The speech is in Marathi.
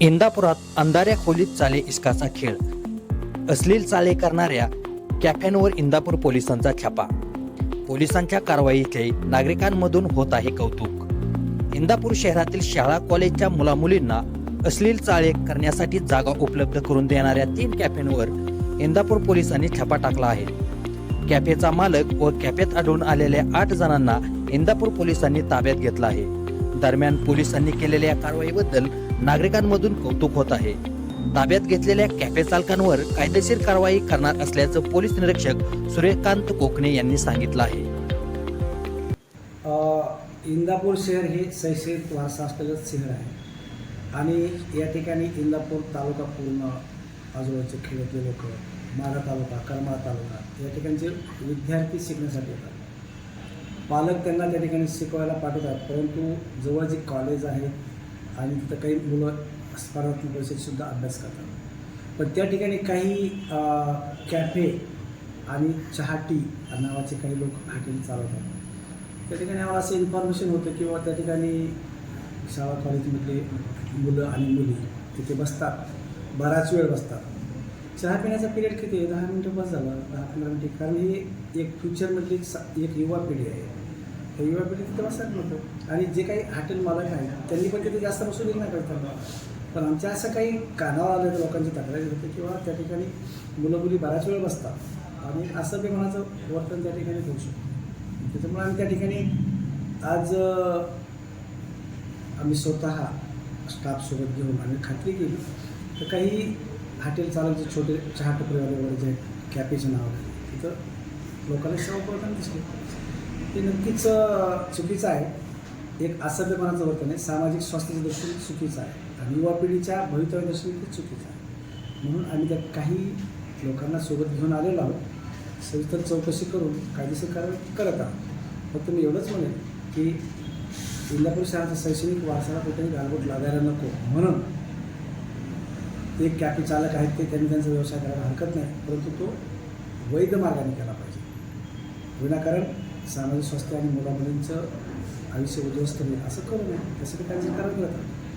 इंदापुरात अंधाऱ्या खोलीत चाले इस्काचा खेळ. अश्लील चाले करणाऱ्या कॅफेंवर इंदापूर पोलिसांचा छापा पोलिसांच्या कारवाईचे नागरिकांमधून होत आहे कौतुक. इंदापूर शहरातील शाळा कॉलेजच्या मुलामुलींना अश्लील चाळे करण्यासाठी जागा उपलब्ध करून देणाऱ्या तीन कॅफेंवर इंदापूर पोलिसांनी छापा टाकला आहे. कॅफेचा मालक व कॅफेत आढळून आलेल्या आठ जणांना इंदापूर पोलिसांनी ताब्यात घेतला आहे. दरम्यान पोलिसांनी केलेल्या कारवाईबद्दल नागरिकांमधून कौतुक होत आहे. ताब्यात घेतलेल्या कॅफे चालकांवर कायदेशीर कारवाई करणार असल्याचं पोलीस निरीक्षक सूर्यकांत कोकणे यांनी सांगितलं आहे. इंदापूर शहर हे शैक्षणिक वारसा असलेलं शहर आहे. आणि या ठिकाणी इंदापूर तालुका पूर्ण आजूबाजूचे खेड्यातले लोक माढा तालुका करमाळा तालुका या ठिकाणचे विद्यार्थी शिकण्यासाठी येतात. पालक त्यांना त्या ठिकाणी शिकवायला पाठवतात परंतु जवळ जे कॉलेज आहेत आणि तिथं काही मुलं स्पर्धात्मक परीक्षेतसुद्धा अभ्यास करतात. पण त्या ठिकाणी काही कॅफे आणि चहा टी नावाचे काही लोक हॉटेल चालवतात. त्या ठिकाणी आम्हाला असं इन्फॉर्मेशन होतं किंवा त्या ठिकाणी शाळा कॉलेजमधले मुलं आणि मुली तिथे बसतात. बराच वेळ बसतात. चहा पिण्याचा पिरियड किती आहे? दहा मिनटं बस झालं. दहा पंधरा मिनटे. कारण ही एक फ्युचरमधली एक सा- एक युवा पिढी आहे. त्या युवा तिथं तिथे बसत नव्हतं आणि जे काही हॉटेल मालक आहेत त्यांनी पण तिथे जास्त वसुली नाही करतात पण आमच्या असं काही कानावर आलेल्या लोकांची तक्रारी होते किंवा त्या ठिकाणी मुलं मुली बऱ्याच वेळ बसतात. आणि असं बी मनाचं वर्तन त्या ठिकाणी होऊ शकतो. त्याच्यामुळे आम्ही त्या ठिकाणी आज आम्ही स्वतः स्टाफसोबत घेऊन आम्ही खात्री केली. तर काही हॉटेल चालक जे छोटे चहा टपरेवाले वगैरे जे आहेत कॅफेचं नाव आहे तिथं लोकांना सेवा करताना दिसले. ते नक्कीच चुकीचं आहे. एक असभ्यपणाचं वर्तन आहे. सामाजिक स्वास्थ्याचं दर्शन चुकीचं आहे. आणि युवा पिढीच्या भवितव्य दर्शन ते चुकीचं आहे. म्हणून आम्ही त्या काही लोकांना सोबत घेऊन आलेलो आहोत. सविस्तर चौकशी करून कायदेशीर कारवाई करत आहोत. फक्त मी एवढंच म्हणेन की इंदापूर शहराचा शैक्षणिक वारसाला कुठेही गालबोट लागायला नको. म्हणून ते कॅफे चालक आहेत ते त्यांनी त्यांचा व्यवसाय करायला हरकत नाही. परंतु तो वैध मार्गाने केला पाहिजे. विनाकारण सामाजिक स्वास्थ्य आणि मुलामुलींचं आयुष्य उद्ध्वस्त होईल. असं करू नये. त्यासाठी त्यांचं कारण लागतात